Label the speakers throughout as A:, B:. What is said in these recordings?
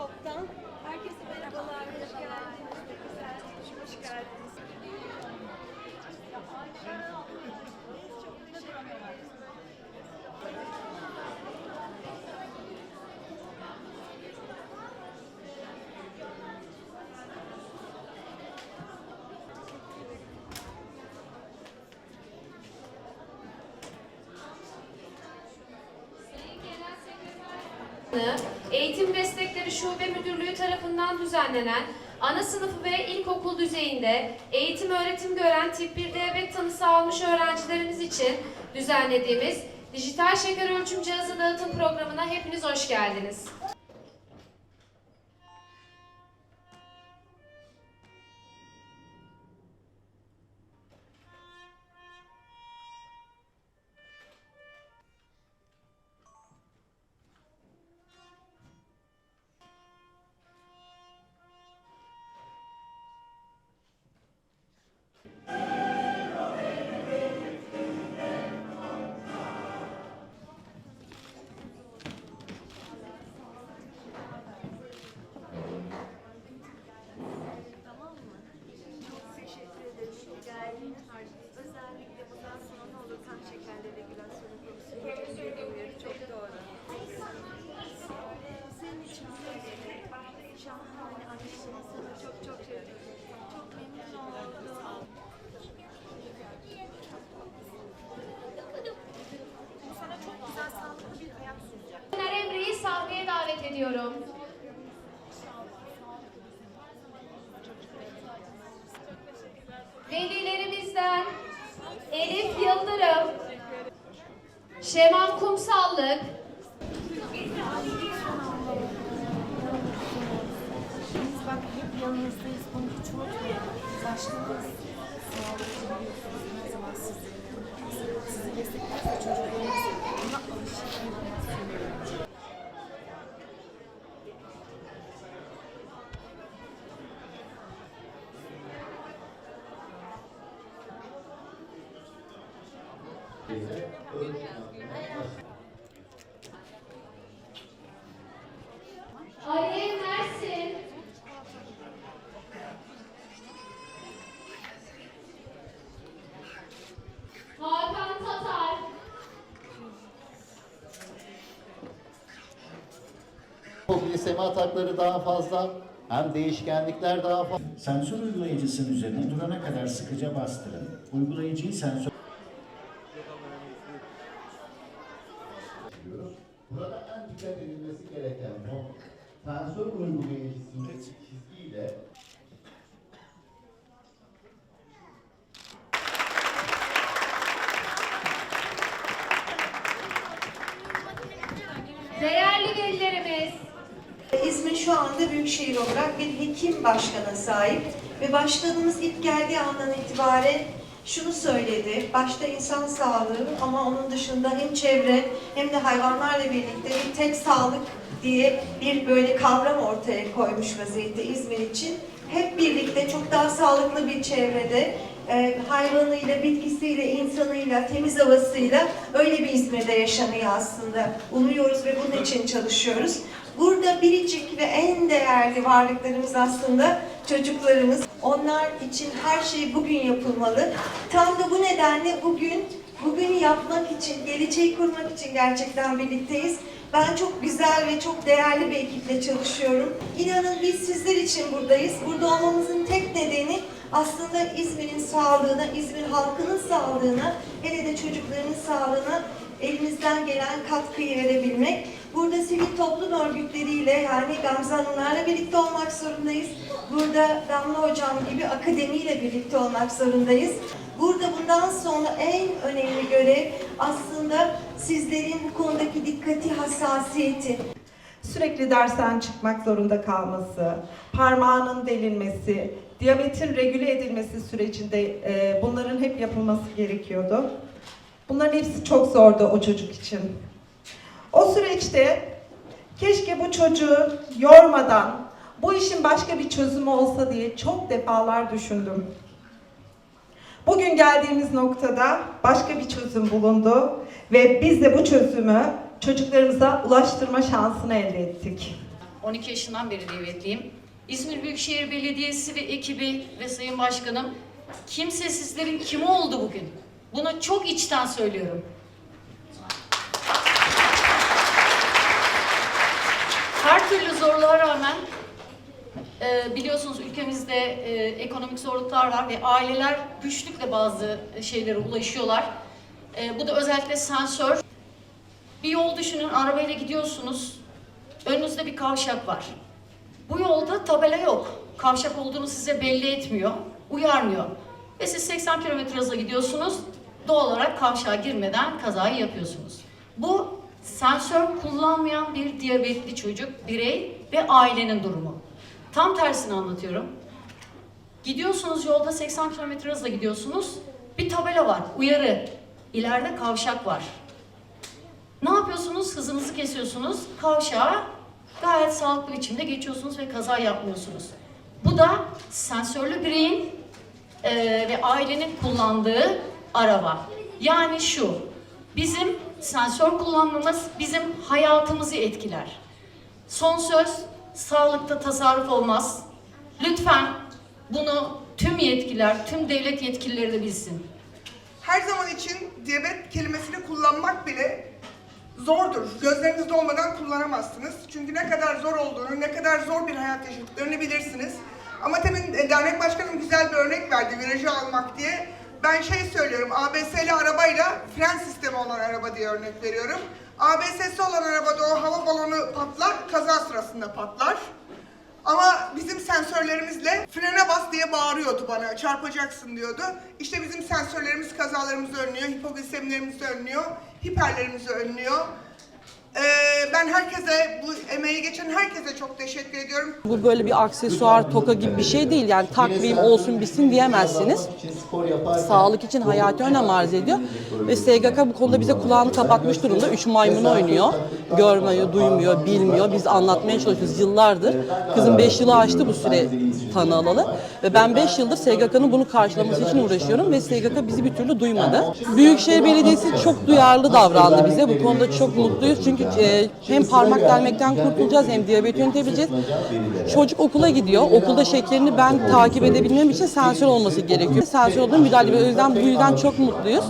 A: toptan. Herkese merhabalar. Hoş geldiniz. Güzel. Hoş geldiniz. Çok teşekkür ederiz.
B: Eğitim Meslekleri Şube Müdürlüğü tarafından düzenlenen ana sınıfı ve ilkokul düzeyinde eğitim öğretim gören tip 1 diyabet tanısı almış öğrencilerimiz için düzenlediğimiz dijital şeker ölçüm cihazı dağıtım programına hepiniz hoş geldiniz. Ediyorum. Velilerimizden Elif Yıldırım, Şeman Kumsallık,
C: sizi, sizi desteklerse buna alışır
B: Aliye Mersin, Hakan Tatar,
D: Mobil sema takları daha fazla, hem değişkenlikler daha fazla.
E: Sensör uygulayıcısının üzerine durana kadar sıkıca bastırın. Uygulayıcıyı sensör
D: diyoruz. Burada en edilmesi gereken o sensör uygulayıcısındaki çizgiyle
B: değerli velilerimiz,
F: İzmir şu anda büyükşehir olarak bir hekim başkana sahip ve başkanımız ilk geldiği andan itibaren şunu söyledi. Başta insan sağlığı ama onun dışında hem çevre hem de hayvanlarla birlikte bir tek sağlık diye bir böyle kavram ortaya koymuş vaziyette İzmir için. Hep birlikte çok daha sağlıklı bir çevrede e, hayvanıyla, bitkisiyle, insanıyla, temiz havasıyla öyle bir İzmir'de yaşamayı aslında umuyoruz ve bunun için çalışıyoruz. Burada biricik ve en değerli varlıklarımız aslında çocuklarımız. Onlar için her şey bugün yapılmalı. Tam da bu nedenle bugün bugünü yapmak için, geleceği kurmak için gerçekten birlikteyiz. Ben çok güzel ve çok değerli bir ekiple çalışıyorum. İnanın biz sizler için buradayız. Burada olmamızın tek nedeni aslında İzmir'in sağlığına, İzmir halkının sağlığına, hele de çocukların sağlığına elimizden gelen katkıyı verebilmek. Burada sivil toplum örgütleriyle yani Gamze Hanımlarla birlikte olmak zorundayız. Burada Damla Hocam gibi akademiyle birlikte olmak zorundayız. Burada bundan sonra en önemli görev aslında sizlerin bu konudaki dikkati, hassasiyeti.
G: sürekli dersten çıkmak zorunda kalması, parmağının delinmesi, diyabetin regüle edilmesi sürecinde e, bunların hep yapılması gerekiyordu. Bunların hepsi çok zordu o çocuk için. O süreçte keşke bu çocuğu yormadan bu işin başka bir çözümü olsa diye çok defalar düşündüm. Bugün geldiğimiz noktada başka bir çözüm bulundu ve biz de bu çözümü çocuklarımıza ulaştırma şansını elde ettik.
H: 12 yaşından beri devletliyim. İzmir Büyükşehir Belediyesi ve ekibi ve Sayın Başkanım kimsesizlerin kimi oldu bugün? Bunu çok içten söylüyorum. Her türlü zorluğa rağmen e, biliyorsunuz ülkemizde e, ekonomik zorluklar var ve aileler güçlükle bazı şeylere ulaşıyorlar. E, bu da özellikle sensör. Bir yol düşünün, arabayla gidiyorsunuz. Önünüzde bir kavşak var. Bu yolda tabela yok. Kavşak olduğunu size belli etmiyor, uyarmıyor. Ve siz 80 km hızla gidiyorsunuz. Doğal olarak kavşağa girmeden kazayı yapıyorsunuz. Bu sensör kullanmayan bir diyabetli çocuk, birey ve ailenin durumu. Tam tersini anlatıyorum. Gidiyorsunuz yolda 80 km hızla gidiyorsunuz. Bir tabela var, uyarı. İleride kavşak var. Ne yapıyorsunuz? Hızınızı kesiyorsunuz. Kavşağa gayet sağlıklı biçimde geçiyorsunuz ve kaza yapmıyorsunuz. Bu da sensörlü bireyin eee, ve ailenin kullandığı araba. Yani şu, bizim sensör kullanmamız bizim hayatımızı etkiler. Son söz, sağlıkta tasarruf olmaz. Lütfen bunu tüm yetkiler, tüm devlet yetkilileri de bilsin.
I: Her zaman için diyabet kelimesini kullanmak bile zordur. Gözlerinizde olmadan kullanamazsınız. Çünkü ne kadar zor olduğunu, ne kadar zor bir hayat yaşadıklarını bilirsiniz. Ama temin e, dernek başkanım güzel bir örnek verdi virajı almak diye. Ben şey söylüyorum, ABS'li arabayla fren sistemi olan araba diye örnek veriyorum. ABS'si olan arabada o hava balonu patlar, kaza sırasında patlar. Ama bizim sensörlerimizle frene bas diye bağırıyordu bana, çarpacaksın diyordu. İşte bizim sensörlerimiz kazalarımızı önlüyor, hipoglisemilerimizi önlüyor, hiperlerimizi önlüyor. Ee, ben herkese, bu emeği geçen herkese çok teşekkür ediyorum.
J: Bu böyle bir aksesuar, toka gibi bir şey değil. Yani takvim olsun bitsin diyemezsiniz. Sağlık için hayati önem arz ediyor. Ve SGK bu konuda bize kulağını kapatmış durumda. Üç maymun oynuyor. Görmüyor, duymuyor, bilmiyor. Biz anlatmaya çalışıyoruz yıllardır. Kızım 5 yılı aştı bu süre tanı alalı. Ve ben 5 yıldır SGK'nın bunu karşılaması için uğraşıyorum. Ve SGK bizi bir türlü duymadı. Büyükşehir Belediyesi çok duyarlı davrandı bize. Bu konuda çok mutluyuz. Çünkü e, hem parmak delmekten kurtulacağız hem diyabet yönetebileceğiz. Çocuk okula gidiyor. Okulda şekerini ben takip edebilmem için sensör olması gerekiyor. Sensör olduğunu müdahale. O yüzden bu yüzden çok mutluyuz.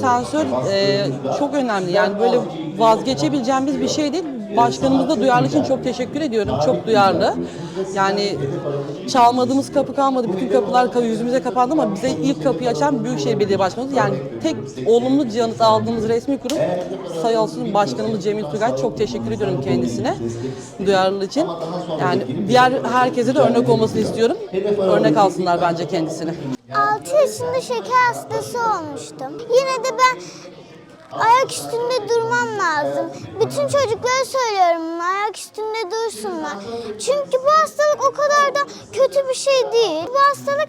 J: Sensör e, çok önemli. Yani böyle vazgeçebileceğimiz bir şey değil. Başkanımız da duyarlı için çok teşekkür ediyorum. Çok duyarlı. Yani çalmadığımız kapı kalmadı. Bütün kapılar ka- yüzümüze kapandı ama bize ilk kapıyı açan Büyükşehir Belediye Başkanımız. Yani tek olumlu yanıt aldığımız resmi kurum olsun Başkanımız Cemil Tugay. Çok teşekkür ediyorum kendisine duyarlılığı için. Yani diğer herkese de örnek olmasını istiyorum. Örnek alsınlar bence kendisini.
K: 6 yaşında şeker hastası olmuştum. Yine de ben ayak üstünde durmam lazım. Bütün çocuklara söylüyorum ayak üstünde dursunlar. Çünkü bu hastalık o kadar da kötü bir şey değil. Bu hastalık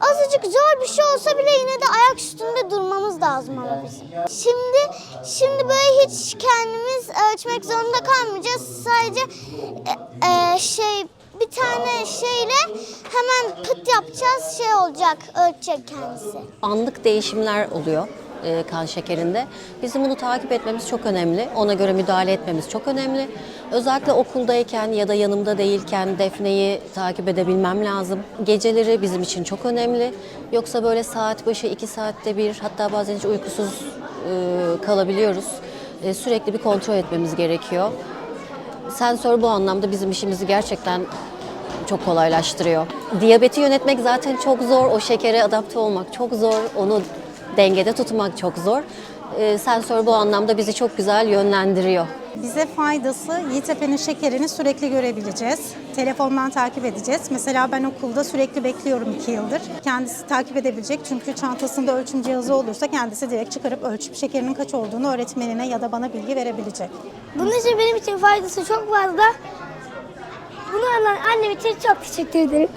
K: azıcık zor bir şey olsa bile yine de ayak üstünde durmamız lazım ama bizim. Şimdi şimdi böyle hiç kendimiz ölçmek zorunda kalmayacağız. Sadece e, e, şey bir tane şeyle hemen pıt yapacağız şey olacak ölçecek kendisi.
L: anlık değişimler oluyor e, kan şekerinde. Bizim bunu takip etmemiz çok önemli. Ona göre müdahale etmemiz çok önemli. Özellikle okuldayken ya da yanımda değilken Defne'yi takip edebilmem lazım. Geceleri bizim için çok önemli. Yoksa böyle saat başı iki saatte bir hatta bazen hiç uykusuz e, kalabiliyoruz. E, sürekli bir kontrol etmemiz gerekiyor. Sensör bu anlamda bizim işimizi gerçekten çok kolaylaştırıyor. Diyabeti yönetmek zaten çok zor. O şekere adapte olmak çok zor. Onu dengede tutmak çok zor. Ee, sensör bu anlamda bizi çok güzel yönlendiriyor.
M: Bize faydası YTP'nin şekerini sürekli görebileceğiz. Telefondan takip edeceğiz. Mesela ben okulda sürekli bekliyorum iki yıldır. Kendisi takip edebilecek çünkü çantasında ölçüm cihazı olursa kendisi direkt çıkarıp ölçüp şekerinin kaç olduğunu öğretmenine ya da bana bilgi verebilecek.
N: Bunun için benim için faydası çok fazla. Bunu alan annem için çok teşekkür ederim.